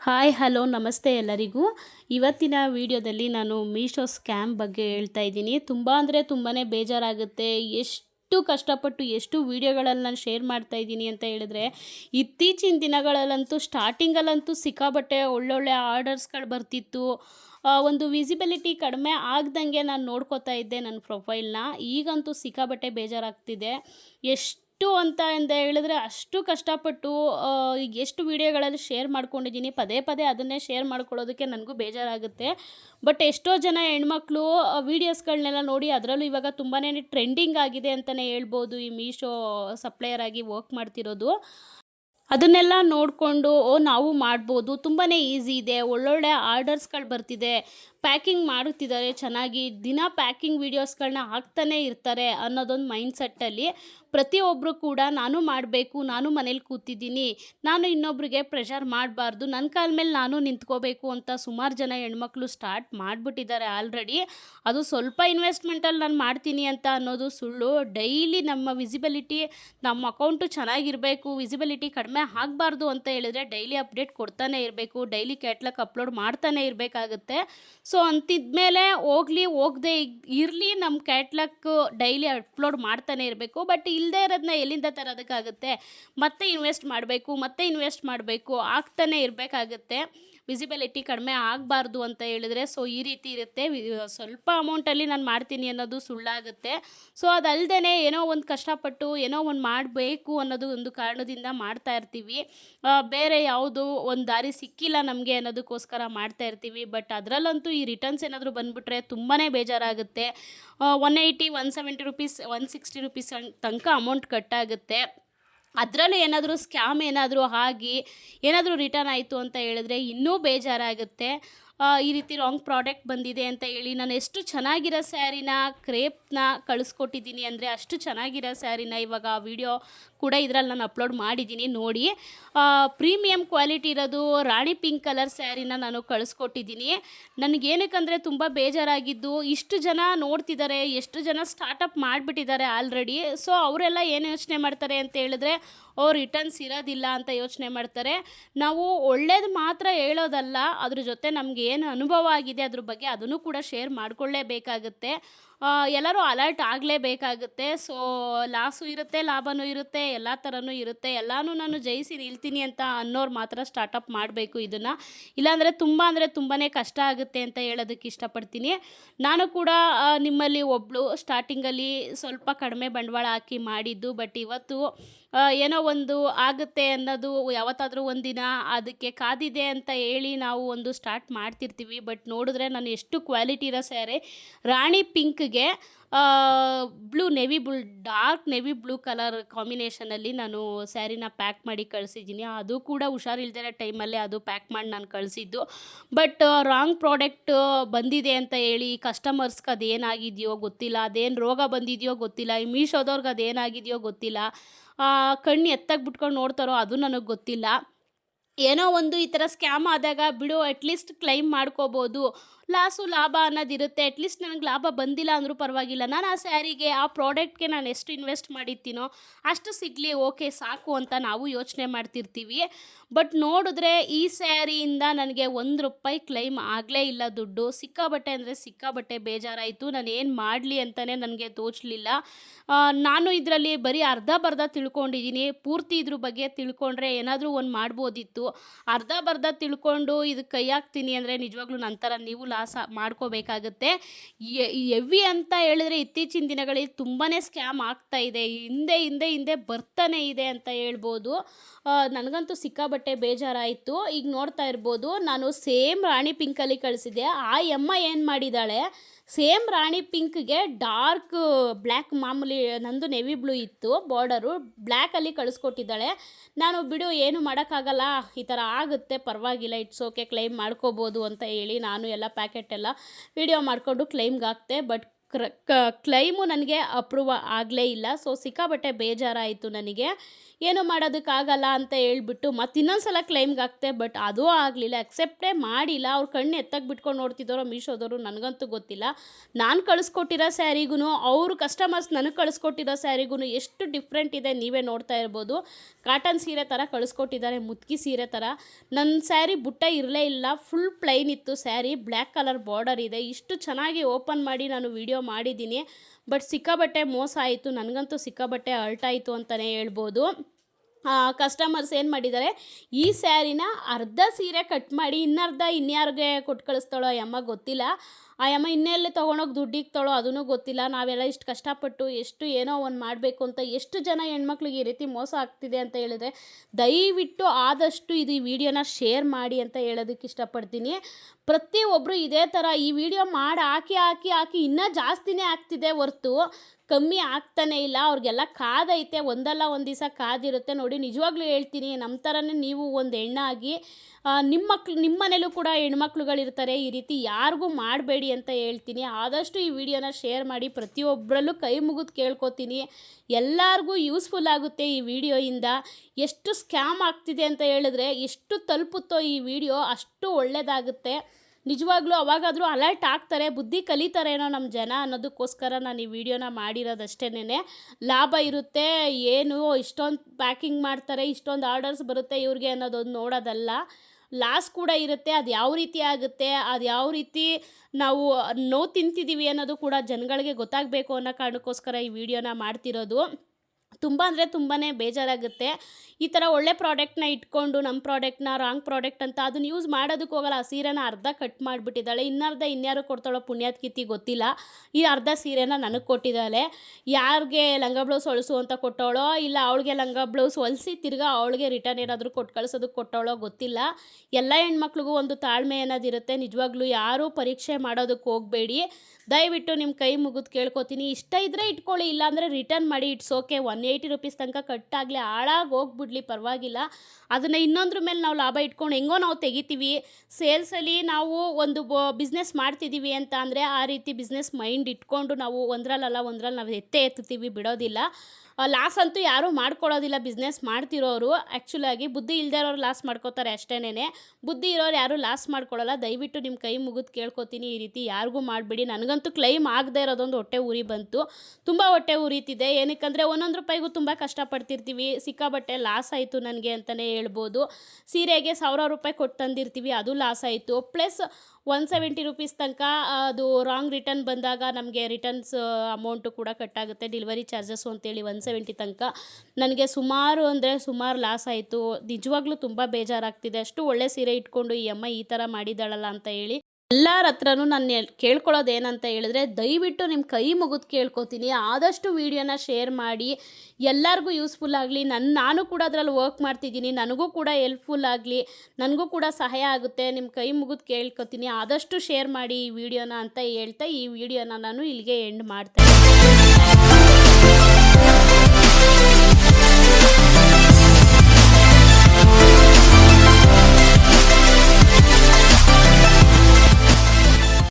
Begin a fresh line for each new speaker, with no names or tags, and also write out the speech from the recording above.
Hi, hello, ನಮಸ್ತೆ ಎಲ್ಲರಿಗೂ. ಇವತ್ತಿನ ವಿಡಿಯೋದಲ್ಲಿ ನಾನು ಮೀಶೋ ಸ್ಕ್ಯಾಮ್ ಬಗ್ಗೆ ಹೇಳ್ತಾ ಇದ್ದೀನಿ. ತುಂಬ ಅಂದರೆ ತುಂಬಾ ಬೇಜಾರಾಗುತ್ತೆ. ಎಷ್ಟು ಕಷ್ಟಪಟ್ಟು ಎಷ್ಟು ವೀಡಿಯೋಗಳಲ್ಲಿ ನಾನು ಶೇರ್ ಮಾಡ್ತಾ ಇದ್ದೀನಿ ಅಂತ ಹೇಳಿದ್ರೆ, ಇತ್ತೀಚಿನ ದಿನಗಳಲ್ಲಂತೂ, ಸ್ಟಾರ್ಟಿಂಗಲ್ಲಂತೂ ಸಿಕ್ಕಾಬಟ್ಟೆ ಒಳ್ಳೊಳ್ಳೆ ಆರ್ಡರ್ಸ್ಗಳು ಬರ್ತಿತ್ತು. ಒಂದು ವಿಸಿಬಿಲಿಟಿ ಕಡಿಮೆ ಆಗ್ದಂಗೆ ನಾನು ನೋಡ್ಕೋತಾ ಇದ್ದೆ ನನ್ನ ಪ್ರೊಫೈಲ್ನ. ಈಗಂತೂ ಸಿಕ್ಕಾಬಟ್ಟೆ ಬೇಜಾರಾಗ್ತಿದೆ. ಎಷ್ಟು ಅಂತ ಅಂತ ಹೇಳಿದ್ರೆ ಅಷ್ಟು ಕಷ್ಟಪಟ್ಟು ಈಗ ಎಷ್ಟು ವೀಡಿಯೋಗಳಲ್ಲಿ ಶೇರ್ ಮಾಡ್ಕೊಂಡಿದ್ದೀನಿ, ಪದೇ ಪದೇ ಅದನ್ನೇ ಶೇರ್ ಮಾಡ್ಕೊಳ್ಳೋದಕ್ಕೆ ನನಗೂ ಬೇಜಾರಾಗುತ್ತೆ. ಬಟ್ ಎಷ್ಟೋ ಜನ ಹೆಣ್ಮಕ್ಳು ವೀಡಿಯೋಸ್ಗಳನ್ನೆಲ್ಲ ನೋಡಿ ಅದರಲ್ಲೂ ಇವಾಗ ತುಂಬಾ ಟ್ರೆಂಡಿಂಗ್ ಆಗಿದೆ ಅಂತಲೇ ಹೇಳ್ಬೋದು ಈ ಮೀಶೋ ಸಪ್ಲೈಯರ್ ಆಗಿ ವರ್ಕ್ ಮಾಡ್ತಿರೋದು. ಅದನ್ನೆಲ್ಲ ನೋಡಿಕೊಂಡು, ಓ, ನಾವು ಮಾಡ್ಬೋದು ತುಂಬಾ ಈಸಿ ಇದೆ, ಒಳ್ಳೊಳ್ಳೆ ಆರ್ಡರ್ಸ್ಗಳು ಬರ್ತಿದೆ. ಪ್ಯಾಕಿಂಗ್ ಮಾಡುತ್ತಿದ್ದಾರೆ. ಚೆನ್ನಾಗಿ ದಿನ ಪ್ಯಾಕಿಂಗ್ ವೀಡಿಯೋಸ್ಗಳನ್ನ ಹಾಕ್ತಾನೆ ಇರ್ತಾರೆ ಅನ್ನೋದೊಂದು ಮೈಂಡ್ಸೆಟ್ಟಲ್ಲಿ ಪ್ರತಿಯೊಬ್ಬರು ಕೂಡ ನಾನು ಮಾಡಬೇಕು, ನಾನು ಮನೇಲಿ ಕೂತಿದ್ದೀನಿ, ನಾನು ಇನ್ನೊಬ್ರಿಗೆ ಪ್ರೆಷರ್ ಮಾಡಬಾರ್ದು ನನ್ನ ಕಾಲ ಮೇಲೆ ನಾನು ನಿಂತ್ಕೋಬೇಕು ಅಂತ ಸುಮಾರು ಜನ ಹೆಣ್ಮಕ್ಳು ಸ್ಟಾರ್ಟ್ ಮಾಡಿಬಿಟ್ಟಿದ್ದಾರೆ ಆಲ್ರೆಡಿ. ಅದು ಸ್ವಲ್ಪ ಇನ್ವೆಸ್ಟ್ಮೆಂಟಲ್ಲಿ ನಾನು ಮಾಡ್ತೀನಿ ಅಂತ ಅನ್ನೋದು ಸುಳ್ಳು. ಡೈಲಿ ನಮ್ಮ ವಿಸಿಬಿಲಿಟಿ, ನಮ್ಮ ಅಕೌಂಟು ಚೆನ್ನಾಗಿರಬೇಕು, ವಿಸಿಬಿಲಿಟಿ ಕಡಿಮೆ ಆಗಬಾರ್ದು ಅಂತ ಹೇಳಿದ್ರೆ ಡೈಲಿ ಅಪ್ಡೇಟ್ ಕೊಡ್ತಾನೆ ಇರಬೇಕು, ಡೈಲಿ ಕ್ಯಾಟ್ಲಾಗ್ ಅಪ್ಲೋಡ್ ಮಾಡ್ತಾನೆ ಇರಬೇಕಾಗುತ್ತೆ. ಸೊ ಅಂತಿದ್ಮೇಲೆ ಹೋಗ್ಲಿ, ಹೋಗದೆ ಇರಲಿ ನಮ್ಮ ಕ್ಯಾಟ್ಲಾಗ್ ಡೈಲಿ ಅಪ್ಲೋಡ್ ಮಾಡ್ತಾನೆ ಇರಬೇಕು. ಬಟ್ ಇಲ್ಲದೆ ಇರೋದನ್ನ ಎಲ್ಲಿಂದ ತರೋದಕ್ಕಾಗುತ್ತೆ? ಮತ್ತೆ ಇನ್ವೆಸ್ಟ್ ಮಾಡಬೇಕು, ಮತ್ತೆ ಇನ್ವೆಸ್ಟ್ ಮಾಡಬೇಕು, ಆಗ್ತಾನೆ ಇರಬೇಕಾಗುತ್ತೆ. ವಿಸಿಬಿಲಿಟಿ ಕಡಿಮೆ ಆಗಬಾರ್ದು ಅಂತ ಹೇಳಿದ್ರೆ ಸೊ ಈ ರೀತಿ ಇರುತ್ತೆ. ಸ್ವಲ್ಪ ಅಮೌಂಟಲ್ಲಿ ನಾನು ಮಾಡ್ತೀನಿ ಅನ್ನೋದು ಸುಳ್ಳಾಗುತ್ತೆ. ಸೊ ಅದಲ್ಲದೆ ಏನೋ ಒಂದು ಕಷ್ಟಪಟ್ಟು ಏನೋ ಒಂದು ಮಾಡಬೇಕು ಅನ್ನೋದು ಒಂದು ಕಾರಣದಿಂದ ಮಾಡ್ತಾ ಇರ್ತೀವಿ. ಬೇರೆ ಯಾವುದು ಒಂದು ದಾರಿ ಸಿಕ್ಕಿಲ್ಲ ನಮಗೆ ಅನ್ನೋದಕ್ಕೋಸ್ಕರ ಮಾಡ್ತಾ ಇರ್ತೀವಿ. ಬಟ್ ಅದರಲ್ಲಂತೂ ಈ ರಿಟರ್ನ್ಸ್ ಏನಾದರೂ ಬಂದುಬಿಟ್ರೆ ತುಂಬಾ ಬೇಜಾರಾಗುತ್ತೆ. One eighty one seventy rupees one sixty rupees ತನಕ ಅಮೌಂಟ್ ಕಟ್ಟಾಗುತ್ತೆ ಅದರಲ್ಲೂ ಏನಾದರೂ ಸ್ಕ್ಯಾಮ್ ಏನಾದರೂ ಆಗಿ ಏನಾದರೂ ರಿಟರ್ನ್ ಆಯಿತು ಅಂತ ಹೇಳಿದ್ರೆ ಇನ್ನೂ ಬೇಜಾರಾಗುತ್ತೆ. ಆ, ಈ ರೀತಿ ರಾಂಗ್ ಪ್ರಾಡಕ್ಟ್ ಬಂದಿದೆ ಅಂತ ಹೇಳಿ ನಾನು ಎಷ್ಟು ಚೆನ್ನಾಗಿರೋ ಸ್ಯಾರಿನ ಕ್ರೇಪ್ನ ಕಳಿಸ್ಕೊಟ್ಟಿದ್ದೀನಿ ಅಂದರೆ ಅಷ್ಟು ಚೆನ್ನಾಗಿರೋ ಸ್ಯಾರಿನ ಇವಾಗ ವಿಡಿಯೋ ಕೂಡ ಇದರಲ್ಲಿ ನಾನು ಅಪ್ಲೋಡ್ ಮಾಡಿದ್ದೀನಿ, ನೋಡಿ. ಪ್ರೀಮಿಯಂ ಕ್ವಾಲಿಟಿ ಇರೋದು ರಾಣಿ ಪಿಂಕ್ ಕಲರ್ ಸ್ಯಾರಿನ ನಾನು ಕಳಿಸ್ಕೊಟ್ಟಿದ್ದೀನಿ. ನನಗೇನಕ್ಕಂದರೆ ತುಂಬ ಬೇಜಾರಾಗಿದ್ದು, ಇಷ್ಟು ಜನ ನೋಡ್ತಿದ್ದಾರೆ ಎಷ್ಟು ಜನ ಸ್ಟಾರ್ಟಪ್ ಮಾಡಿಬಿಟ್ಟಿದ್ದಾರೆ ಆಲ್ರೆಡಿ ಸೊ ಅವರೆಲ್ಲ ಏನು ಯೋಚನೆ ಮಾಡ್ತಾರೆ ಅಂತ ಹೇಳಿದ್ರೆ, ಓ ರಿಟರ್ನ್ಸ್ ಇರೋದಿಲ್ಲ ಅಂತ ಯೋಚನೆ ಮಾಡ್ತಾರೆ. ನಾವು ಒಳ್ಳೇದು ಮಾತ್ರ ಹೇಳೋದಲ್ಲ, ಅದ್ರ ಜೊತೆ ನಮ್ಗೆ ಏನು ಅನುಭವ ಆಗಿದೆ ಅದ್ರ ಬಗ್ಗೆ ಅದನ್ನು ಕೂಡ ಶೇರ್ ಮಾಡ್ಕೊಳ್ಳೇಬೇಕಾಗುತ್ತೆ. ಎಲ್ಲರೂ ಅಲರ್ಟ್ ಆಗಲೇಬೇಕಾಗುತ್ತೆ ಸೊ ಲಾಸು ಇರುತ್ತೆ, ಲಾಭನೂ ಇರುತ್ತೆ ಎಲ್ಲ ಥರನೂ ಇರುತ್ತೆ. ಎಲ್ಲನೂ ನಾನು ಜಯಿಸಿ ನಿಲ್ತೀನಿ ಅಂತ ಅನ್ನೋರು ಮಾತ್ರ ಸ್ಟಾರ್ಟಪ್ ಮಾಡಬೇಕು ಇದನ್ನು. ಇಲ್ಲಾಂದರೆ ತುಂಬ ಅಂದರೆ ತುಂಬಾ ಕಷ್ಟ ಆಗುತ್ತೆ ಅಂತ ಹೇಳೋದಕ್ಕೆ ಇಷ್ಟಪಡ್ತೀನಿ. ನಾನು ಕೂಡ ನಿಮ್ಮಲ್ಲಿ ಒಬ್ಬಳು ಸ್ಟಾರ್ಟಿಂಗಲ್ಲಿ ಸ್ವಲ್ಪ ಕಡಿಮೆ ಬಂಡವಾಳ ಹಾಕಿ ಮಾಡಿದ್ದು ಬಟ್ ಇವತ್ತು ಏನೋ ಒಂದು ಆಗುತ್ತೆ ಅನ್ನೋದು ಯಾವತ್ತಾದರೂ ಒಂದಿನ ಅದಕ್ಕೆ ಕಾದಿದೆ ಅಂತ ಹೇಳಿ ನಾವು ಒಂದು ಸ್ಟಾರ್ಟ್ ಮಾಡ್ತಿರ್ತೀವಿ. ಬಟ್ ನೋಡಿದ್ರೆ ನಾನು ಎಷ್ಟು ಕ್ವಾಲಿಟಿ ಇರೋ ಸ್ಯಾರಿ ರಾಣಿ ಪಿಂಕ್ಗೆ blue navy blue dark navy blue colour ಕಾಂಬಿನೇಷನಲ್ಲಿ ನಾನು ಸ್ಯಾರಿನ ಪ್ಯಾಕ್ ಮಾಡಿ ಕಳಿಸಿದ್ದೀನಿ. ಅದು ಕೂಡ ಹುಷಾರಿಲ್ದಿರೋ ಟೈಮಲ್ಲೇ ಅದು ಪ್ಯಾಕ್ ಮಾಡಿ ನಾನು ಕಳಿಸಿದ್ದು. ಬಟ್ ರಾಂಗ್ ಪ್ರಾಡಕ್ಟ್ ಬಂದಿದೆ ಅಂತ ಹೇಳಿ ಕಸ್ಟಮರ್ಸ್ಗೆ ಅದೇನಾಗಿದೆಯೋ ಗೊತ್ತಿಲ್ಲ. ಅದೇನು ರೋಗ ಬಂದಿದೆಯೋ ಗೊತ್ತಿಲ್ಲ. ಈ ಮೀಶೋದವ್ರಿಗೆ ಅದೇನಾಗಿದೆಯೋ ಗೊತ್ತಿಲ್ಲ. ಕಣ್ಣು ಎತ್ತಾಗಿ ಬಿಟ್ಕೊಂಡು ನೋಡ್ತಾರೋ ಅದು ನನಗೆ ಗೊತ್ತಿಲ್ಲ. ಏನೋ ಒಂದು ಈ ಥರ ಸ್ಕ್ಯಾಮ್ ಆದಾಗ ಬಿಡು ಅಟ್ಲೀಸ್ಟ್ ಕ್ಲೈಮ್ ಮಾಡ್ಕೋಬೋದು. ಲಾಸು ಲಾಭ ಅನ್ನೋದಿರುತ್ತೆ. ಅಟ್ಲೀಸ್ಟ್ ನನಗೆ ಲಾಭ ಬಂದಿಲ್ಲ ಅಂದರೂ ಪರವಾಗಿಲ್ಲ. ನಾನು ಆ ಸ್ಯಾರಿಗೆ, ಆ ಪ್ರಾಡಕ್ಟ್ಗೆ ನಾನು ಎಷ್ಟು ಇನ್ವೆಸ್ಟ್ ಮಾಡಿರ್ತೀನೋ ಅಷ್ಟು ಸಿಗಲಿ, ಓಕೆ, ಸಾಕು ಅಂತ ನಾವು ಯೋಚನೆ ಮಾಡ್ತಿರ್ತೀವಿ. ಬಟ್ ನೋಡಿದ್ರೆ ಈ ಸ್ಯಾರಿಯಿಂದ ನನಗೆ ಒಂದು ರೂಪಾಯಿ ಕ್ಲೈಮ್ ಆಗಲೇ ಇಲ್ಲ ದುಡ್ಡು. ಸಿಕ್ಕಾಬಟ್ಟೆ ಅಂದರೆ ಸಿಕ್ಕಾಬಟ್ಟೆ ಬೇಜಾರಾಯಿತು. ನಾನು ಏನು ಮಾಡಲಿ ಅಂತಲೇ ನನಗೆ ತೋಚಲಿಲ್ಲ. ನಾನು ಇದರಲ್ಲಿ ಬರೀ ಅರ್ಧ ಬರ್ಧ ತಿಳ್ಕೊಂಡಿದ್ದೀನಿ ಪೂರ್ತಿ ಇದ್ರ ಬಗ್ಗೆ ತಿಳ್ಕೊಂಡ್ರೆ ಏನಾದರೂ ಒಂದು ಮಾಡ್ಬೋದಿತ್ತು. ಅರ್ಧ ಬರ್ಧ ತಿಳ್ಕೊಂಡು ಇದು ಕೈ ಹಾಕ್ತೀನಿ ಅಂದರೆ ನಿಜವಾಗ್ಲೂ ನಂತರ ನೀವು ಮಾಡ್ಕೋಬೇಕಾಗುತ್ತೆ. ಎವಿ ಅಂತ ಹೇಳಿದ್ರೆ ಇತ್ತೀಚಿನ ದಿನಗಳಲ್ಲಿ ತುಂಬಾ ಸ್ಕ್ಯಾಮ್ ಆಗ್ತಾ ಇದೆ. ಹಿಂದೆ ಹಿಂದೆ ಹಿಂದೆ ಬರ್ತಾನೆ ಇದೆ ಅಂತ ಹೇಳ್ಬೋದು. ನನಗಂತೂ ಸಿಕ್ಕಾಬಟ್ಟೆ ಬೇಜಾರಾಯಿತು. ಈಗ ನೋಡ್ತಾ ಇರ್ಬೋದು. ನಾನು ಸೇಮ್ ರಾಣಿ ಪಿಂಕಲ್ಲಿ ಕಳಿಸಿದ್ದೆ. ಆ ಎಮ್ಮ ಏನು ಮಾಡಿದ್ದಾಳೆ? ಸೇಮ್ ರಾಣಿ ಪಿಂಕ್ಗೆ ಡಾರ್ಕ್ ಬ್ಲ್ಯಾಕ್ ಮಾಮೂಲಿ ನಂದು ನೆವಿ ಬ್ಲೂ ಇತ್ತು ಬಾರ್ಡರು ಬ್ಲ್ಯಾಕಲ್ಲಿ ಕಳಿಸ್ಕೊಟ್ಟಿದ್ದಾಳೆ. ನಾನು ಬಿಡು, ಏನು ಮಾಡೋಕ್ಕಾಗಲ್ಲ, ಈ ಥರ ಆಗುತ್ತೆ, ಪರವಾಗಿಲ್ಲ, ಇಟ್ಸ್ ಓಕೆ, ಕ್ಲೈಮ್ ಮಾಡ್ಕೋಬೋದು ಅಂತ ಹೇಳಿ ನಾನು ಎಲ್ಲ ಪ್ಯಾಕೆಟ್ ಎಲ್ಲ ವಿಡಿಯೋ ಮಾಡಿಕೊಂಡು ಕ್ಲೈಮ್ಗೆ ಹಾಕ್ತೆ ಬಟ್ ಕ್ರ ಕ್ಲೈಮು ನನಗೆ ಅಪ್ರೂವ್ ಆಗಲೇ ಇಲ್ಲ. ಸೊ ಸಿಕ್ಕಾಬಟ್ಟೆ ಬೇಜಾರಾಯಿತು ನನಗೆ. ಏನು ಮಾಡೋದಕ್ಕಾಗಲ್ಲ ಅಂತ ಹೇಳ್ಬಿಟ್ಟು ಮತ್ತೆ ಇನ್ನೊಂದು ಸಲ ಕ್ಲೈಮ್ಗೆ ಹಾಕ್ತೆ, ಬಟ್ ಅದೂ ಆಗಲಿಲ್ಲ. ಅಕ್ಸೆಪ್ಟೇ ಮಾಡಿಲ್ಲ. ಅವ್ರ ಕಣ್ಣು ಎತ್ತಕ್ಕೆ ಬಿಟ್ಕೊಂಡು ನೋಡ್ತಿದ್ದಾರೋ ಮೀಶೋದವರು ನನಗಂತೂ ಗೊತ್ತಿಲ್ಲ. ನಾನು ಕಳಿಸ್ಕೊಟ್ಟಿರೋ ಸ್ಯಾರಿಗೂ ಅವರು ಕಸ್ಟಮರ್ಸ್ ನನಗೆ ಕಳಿಸ್ಕೊಟ್ಟಿರೋ ಸ್ಯಾರಿಗೂ ಎಷ್ಟು ಡಿಫ್ರೆಂಟ್ ಇದೆ ನೀವೇ ನೋಡ್ತಾ ಇರ್ಬೋದು. ಕಾಟನ್ ಸೀರೆ ಥರ ಕಳಿಸ್ಕೊಟ್ಟಿದ್ದಾರೆ, ಮುತ್ಕಿ ಸೀರೆ ಥರ. ನನ್ನ ಸ್ಯಾರಿ ಬುಟ್ಟ ಇರಲೇ ಇಲ್ಲ. ಫುಲ್ ಪ್ಲೈನ್ ಇತ್ತು ಸ್ಯಾರಿ. ಬ್ಲ್ಯಾಕ್ ಕಲರ್ ಬಾರ್ಡರ್ ಇದೆ. ಇಷ್ಟು ಚೆನ್ನಾಗಿ ಓಪನ್ ಮಾಡಿ ನಾನು ವಿಡಿಯೋ ಮಾಡಿದ್ದೀನಿ. ಬಟ್ ಸಿಕ್ಕಾಬಟ್ಟೆ ಮೋಸ ಆಯಿತು. ನನಗಂತೂ ಸಿಕ್ಕಾಬಟ್ಟೆ ಅಲ್ಟಾಯಿತು ಅಂತಲೇ ಹೇಳ್ಬೋದು. ಕಸ್ಟಮರ್ಸ್ ಏನು ಮಾಡಿದ್ದಾರೆ? ಈ ಸ್ಯಾರಿನ ಅರ್ಧ ಸೀರೆ ಕಟ್ ಮಾಡಿ ಇನ್ನರ್ಧ ಇನ್ಯಾರಿಗೆ ಕೊಟ್ಟು ಕಳಿಸ್ತಾಳೋ ಅಮ್ಮ ಗೊತ್ತಿಲ್ಲ. ಆ ಅಮ್ಮ ಇನ್ನೆಲ್ಲಿ ತೊಗೊಂಡೋಗಿ ದುಡ್ಡಿಗೆ ತೊಳೋ ಅದೂ ಗೊತ್ತಿಲ್ಲ. ನಾವೆಲ್ಲ ಇಷ್ಟು ಕಷ್ಟಪಟ್ಟು ಎಷ್ಟು ಏನೋ ಒಂದು ಮಾಡಬೇಕು ಅಂತ ಎಷ್ಟು ಜನ ಹೆಣ್ಮಕ್ಳಿಗೆ ಈ ರೀತಿ ಮೋಸ ಆಗ್ತಿದೆ ಅಂತ ಹೇಳಿದ್ರೆ, ದಯವಿಟ್ಟು ಆದಷ್ಟು ಇದು ಈ ವಿಡಿಯೋನ ಶೇರ್ ಮಾಡಿ ಅಂತ ಹೇಳೋದಕ್ಕೆ ಇಷ್ಟಪಡ್ತೀನಿ. ಪ್ರತಿಯೊಬ್ಬರು ಇದೇ ಥರ ಈ ವಿಡಿಯೋ ಮಾಡಿ, ಹಾಕಿ ಹಾಕಿ ಹಾಕಿ ಇನ್ನೂ ಜಾಸ್ತಿನೇ ಆಗ್ತಿದೆ ಹೊರ್ತು. ಕಮ್ಮಿ ಆಗ್ತಾನೆ ಇಲ್ಲ, ಅವ್ರಿಗೆಲ್ಲ ಕಾದೈತೆ ಒಂದಲ್ಲ ಒಂದು ದಿವಸ ಕಾದಿರುತ್ತೆ. ನೋಡಿ, ನಿಜವಾಗ್ಲೂ ಹೇಳ್ತೀನಿ ನಮ್ಮ ಥರನೇ ನೀವು ಒಂದು ಹೆಣ್ಣಾಗಿ ನಿಮ್ಮ ಮಕ್ಳು ನಿಮ್ಮ ಮನೇಲೂ ಕೂಡ ಹೆಣ್ಮಕ್ಳುಗಳಿರ್ತಾರೆ, ಈ ರೀತಿ ಯಾರಿಗೂ ಮಾಡಬೇಡಿ ಅಂತ ಹೇಳ್ತೀನಿ. ಆದಷ್ಟು ಈ ವಿಡಿಯೋನ ಶೇರ್ ಮಾಡಿ ಪ್ರತಿಯೊಬ್ಬರಲ್ಲೂ ಕೈ ಮುಗಿದು ಕೇಳ್ಕೊತೀನಿ. ಎಲ್ಲರಿಗೂ ಯೂಸ್ಫುಲ್ ಆಗುತ್ತೆ ಈ ವಿಡಿಯೋಯಿಂದ. ಎಷ್ಟು ಸ್ಕ್ಯಾಮ್ ಆಗ್ತಿದೆ ಅಂತ ಹೇಳಿದ್ರೆ, ಎಷ್ಟು ತಲುಪುತ್ತೋ ಈ ವಿಡಿಯೋ ಅಷ್ಟು ಒಳ್ಳೆಯದಾಗುತ್ತೆ ನಿಜವಾಗ್ಲೂ ಅವಾಗಾದರೂ ಅಲರ್ಟ್ ಆಗ್ತಾರೆ, ಬುದ್ಧಿ ಕಲಿತಾರೇನೋ ನಮ್ಮ ಜನ ಅನ್ನೋದಕ್ಕೋಸ್ಕರ ನಾನು ಈ ವಿಡಿಯೋನ ಮಾಡಿರೋದಷ್ಟೇನೆ ಲಾಭ ಇರುತ್ತೆ, ಏನು ಇಷ್ಟೊಂದು ಪ್ಯಾಕಿಂಗ್ ಮಾಡ್ತಾರೆ, ಇಷ್ಟೊಂದು ಆರ್ಡರ್ಸ್ ಬರುತ್ತೆ ಇವ್ರಿಗೆ ಅನ್ನೋದೊಂದು ನೋಡೋದಲ್ಲ. ಲಾಸ್ ಕೂಡ ಇರುತ್ತೆ, ಅದು ಯಾವ ರೀತಿ ಆಗುತ್ತೆ, ಅದು ಯಾವ ರೀತಿ ನಾವು ನೋವು ತಿಂತಿದ್ದೀವಿ ಅನ್ನೋದು ಕೂಡ ಜನಗಳಿಗೆ ಗೊತ್ತಾಗಬೇಕು ಅನ್ನೋ ಕಾರಣಕ್ಕೋಸ್ಕರ ಈ ವಿಡಿಯೋನ ಮಾಡ್ತಿರೋದು. ತುಂಬ ಅಂದರೆ ತುಂಬಾ ಬೇಜಾರಾಗುತ್ತೆ. ಈ ಥರ ಒಳ್ಳೆ ಪ್ರಾಡಕ್ಟ್ನ ಇಟ್ಕೊಂಡು ನಮ್ಮ ಪ್ರಾಡಕ್ಟ್ನ ರಾಂಗ್ ಪ್ರಾಡಕ್ಟ್ ಅಂತ ಅದನ್ನ ಯೂಸ್ ಮಾಡೋದಕ್ಕೆ ಹೋಗಲ್ಲ. ಆ ಸೀರೆನ ಅರ್ಧ ಕಟ್ ಮಾಡಿಬಿಟ್ಟಿದ್ದಾಳೆ. ಇನ್ನರ್ಧ ಇನ್ಯಾರು ಕೊಡ್ತಾಳೋ ಪುಣ್ಯಾತ್ಕಿತಿ ಗೊತ್ತಿಲ್ಲ. ಈ ಅರ್ಧ ಸೀರೆನ ನನಗೆ ಕೊಟ್ಟಿದ್ದಾಳೆ. ಯಾರಿಗೆ ಲಂಗ ಬ್ಲೌಸ್ ಹೊಲಿಸು ಅಂತ ಕೊಟ್ಟವಳೋ ಇಲ್ಲ ಅವಳಿಗೆ ಲಂಗ ಬ್ಲೌಸ್ ಹೊಲಿಸಿ ತಿರ್ಗಾ ಅವಳಿಗೆ ರಿಟರ್ನ್ ಏನಾದರೂ ಕೊಟ್ಟು ಕಳಿಸೋದಕ್ಕೆ ಕೊಟ್ಟವಳೋ ಗೊತ್ತಿಲ್ಲ. ಎಲ್ಲ ಹೆಣ್ಮಕ್ಳಿಗೂ ಒಂದು ತಾಳ್ಮೆ ಅನ್ನೋದಿರುತ್ತೆ. ನಿಜವಾಗ್ಲೂ ಯಾರೂ ಪರೀಕ್ಷೆ ಮಾಡೋದಕ್ಕೆ ಹೋಗಬೇಡಿ. ದಯವಿಟ್ಟು ನಿಮ್ಮ ಕೈ ಮುಗಿದು ಕೇಳ್ಕೊತೀನಿ. ಇಷ್ಟ ಇದ್ದರೆ ಇಟ್ಕೊಳ್ಳಿ, ಇಲ್ಲಾಂದರೆ ರಿಟರ್ನ್ ಮಾಡಿ it's okay one eighty rupees ತನಕ ಕಟ್ಟಾಗಲಿ ಹಾಳಾಗಿ ಹೋಗ್ಬಿಡ್ಲಿ, ಪರವಾಗಿಲ್ಲ. ಅದನ್ನು ಇನ್ನೊಂದ್ರ ಮೇಲೆ ನಾವು ಲಾಭ ಇಟ್ಕೊಂಡು ಹೆಂಗೋ ನಾವು ತೆಗಿತೀವಿ. ಸೇಲ್ಸಲ್ಲಿ ನಾವು ಒಂದು ಬಿಸ್ನೆಸ್ ಮಾಡ್ತಿದ್ದೀವಿ ಅಂತ ಅಂದರೆ ಆ ರೀತಿ ಬಿಸ್ನೆಸ್ ಮೈಂಡ್ ಇಟ್ಕೊಂಡು ನಾವು ಒಂದರಲ್ಲಲ್ಲ ಒಂದ್ರಲ್ಲಿ ನಾವು ಎತ್ತೇ ಎತ್ತುತ್ತೀವಿ ಬಿಡೋದಿಲ್ಲ. ಲಾಸ್ ಅಂತೂ ಯಾರೂ ಮಾಡ್ಕೊಳ್ಳೋದಿಲ್ಲ ಬಿಸ್ನೆಸ್ ಮಾಡ್ತಿರೋರು. ಆ್ಯಕ್ಚುಲಾಗಿ ಬುದ್ಧಿ ಇಲ್ಲದೆ ಇರೋರು ಲಾಸ್ ಮಾಡ್ಕೋತಾರೆ ಅಷ್ಟೇನೆ ಬುದ್ಧಿ ಇರೋರು ಯಾರೂ ಲಾಸ್ ಮಾಡ್ಕೊಳ್ಳಲ್ಲ. ದಯವಿಟ್ಟು ನಿಮ್ಮ ಕೈ ಮುಗಿದು ಕೇಳ್ಕೊತೀನಿ, ಈ ರೀತಿ ಯಾರಿಗೂ ಮಾಡಬೇಡಿ. ನನಗಂತೂ ಕ್ಲೈಮ್ ಆಗದೆ ಇರೋದೊಂದು ಹೊಟ್ಟೆ ಉರಿ ಬಂತು. ತುಂಬ ಹೊಟ್ಟೆ ಉರಿತಿದೆ. ಏನಕ್ಕಂದರೆ ಒಂದೊಂದು ರೂಪಾಯಿಗೂ ತುಂಬ ಕಷ್ಟಪಡ್ತಿರ್ತೀವಿ. ಸಿಕ್ಕಾಬಟ್ಟೆ ಲಾಸ್ ಆಯಿತು ನನಗೆ ಅಂತಲೇ ಹೇಳ್ಬೋದು. ಸೀರೆಗೆ ಸಾವಿರ ರೂಪಾಯಿ ಕೊಟ್ಟು ತಂದಿರ್ತೀವಿ, ಅದು ಲಾಸ್ ಆಯಿತು. ಪ್ಲಸ್ ಒನ್ ಸೆವೆಂಟಿ ರುಪೀಸ್ ತನಕ ಅದು ರಾಂಗ್ ರಿಟರ್ನ್ ಬಂದಾಗ ನಮಗೆ ರಿಟರ್ನ್ಸ್ ಅಮೌಂಟು ಕೂಡ ಕಟ್ಟಾಗುತ್ತೆ ಡೆಲಿವರಿ ಚಾರ್ಜಸ್ಸು ಅಂತೇಳಿ ಒನ್ ಸೆವೆಂಟಿ ತನಕ. ನನಗೆ ಸುಮಾರು ಅಂದರೆ ಸುಮಾರು ಲಾಸ್ ಆಯಿತು. ನಿಜವಾಗ್ಲೂ ತುಂಬ ಬೇಜಾರಾಗ್ತಿದೆ. ಅಷ್ಟು ಒಳ್ಳೆ ಸೀರೆ ಇಟ್ಕೊಂಡು ಈ ಅಮ್ಮ ಈ ಥರ ಮಾಡಿದ್ದಾಳಲ್ಲ ಅಂತ ಹೇಳಿ. ಎಲ್ಲರ ಹತ್ರನೂ ನಾನು ಕೇಳ್ಕೊಳ್ಳೋದು ಏನಂತ ಹೇಳಿದ್ರೆ ದಯವಿಟ್ಟು ನಿಮ್ಮ ಕೈ ಮುಗಿದು ಕೇಳ್ಕೊತೀನಿ. ಆದಷ್ಟು ವೀಡಿಯೋನ ಶೇರ್ ಮಾಡಿ. ಎಲ್ಲರಿಗೂ ಯೂಸ್ಫುಲ್ ಆಗಲಿ. ನನ್ನ ನಾನು ಕೂಡ ಅದರಲ್ಲಿ ವರ್ಕ್ ಮಾಡ್ತಿದ್ದೀನಿ. ನನಗೂ ಕೂಡ ಹೆಲ್ಪ್ಫುಲ್ ಆಗಲಿ. ನನಗೂ ಕೂಡ ಸಹಾಯ ಆಗುತ್ತೆ. ನಿಮ್ಮ ಕೈ ಮುಗಿದು ಕೇಳ್ಕೊತೀನಿ. ಆದಷ್ಟು ಶೇರ್ ಮಾಡಿ ಈ ವಿಡಿಯೋನ ಅಂತ ಹೇಳ್ತಾ ಈ ವಿಡಿಯೋನ ನಾನು ಇಲ್ಲಿಗೆ ಎಂಡ್ ಮಾಡ್ತಾ ಇದ್ದೀನಿ.